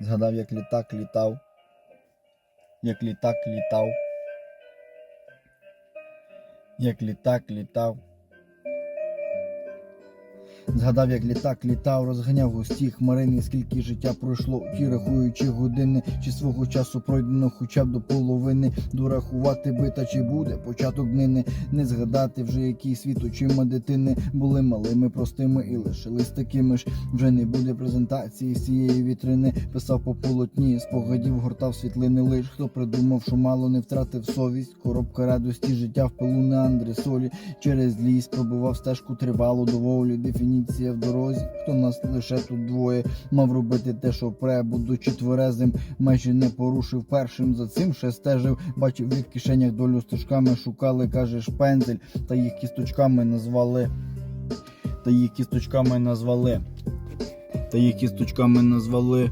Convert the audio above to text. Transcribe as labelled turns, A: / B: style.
A: Згадав, як літак літав, як літак літав, як літак літав. Згадав, як літак літав, розганяв густі хмарини, скільки життя пройшло, ті рахуючи години, чи свого часу пройдено хоча б до половини. Дорахувати би та чи буде початок днини, не згадати вже який світ очима дитини були малими, простими і лишились такими ж. Вже не буде презентації з цієї вітрини. Писав по полотні, спогадів гортав світлини. Лиш хто придумав, що мало не втратив совість. Коробка радості життя в пилу на андресолі. Через ліс пробував стежку тривалу доволі. Дефініція в дорозі. Хто нас лише тут двоє мав робити те, що пре, будучи тверезим, майже не порушив першим. За цим ще стежив. Бачив в їх кишенях долю стежками. Шукали, кажеш, шпензель, та їх кісточками назвали. Та їх кісточками назвали. Та їх кісточками назвали.